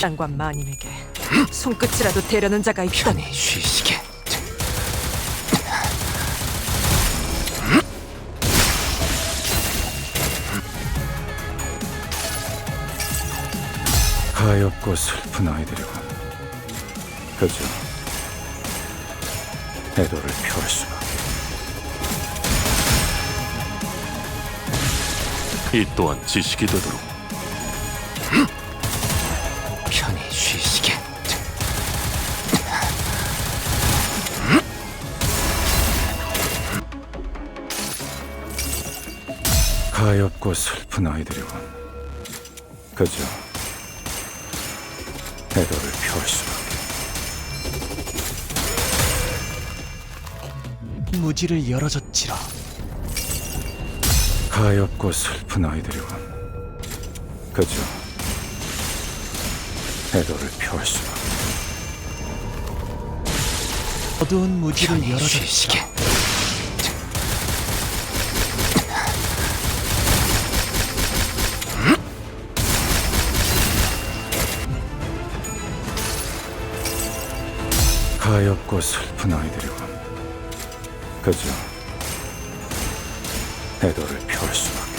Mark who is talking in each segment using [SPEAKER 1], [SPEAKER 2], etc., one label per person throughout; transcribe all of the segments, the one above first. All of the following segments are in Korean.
[SPEAKER 1] 땅과 마님에게 손끝이라도 대려는 자가 있다니
[SPEAKER 2] 편히 쉬시게.
[SPEAKER 3] 가엾고 슬픈 아이들이군. 그저 애도를 표할 수밖에.
[SPEAKER 4] 이 또한 지식이 되도록
[SPEAKER 3] 가엾고 슬픈 아이들이군. 그저 애도를 표할 수밖에.
[SPEAKER 5] 무지를 열어줬지라
[SPEAKER 3] 가엾고 슬픈 아이들이군. 그저 애도를 표할 수밖에.
[SPEAKER 5] 어두운 무지를 열어줬지라
[SPEAKER 3] 가엾고 슬픈 아이들이군. 그저 애도를 표할 수밖에.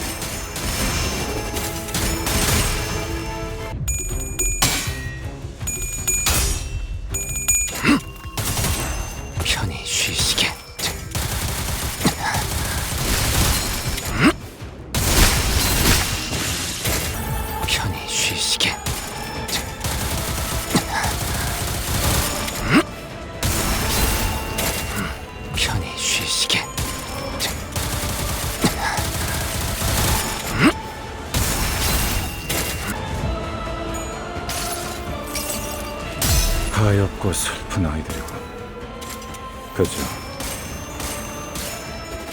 [SPEAKER 3] 가엾고 슬픈 아이들이군. 그저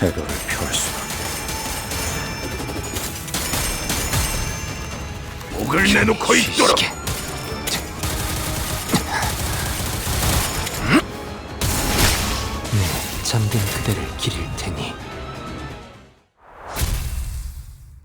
[SPEAKER 3] 애도를 표할 수밖에.
[SPEAKER 4] 목을 내놓고 있도록
[SPEAKER 2] 쉬시게. 네, 잠든 그대를 기릴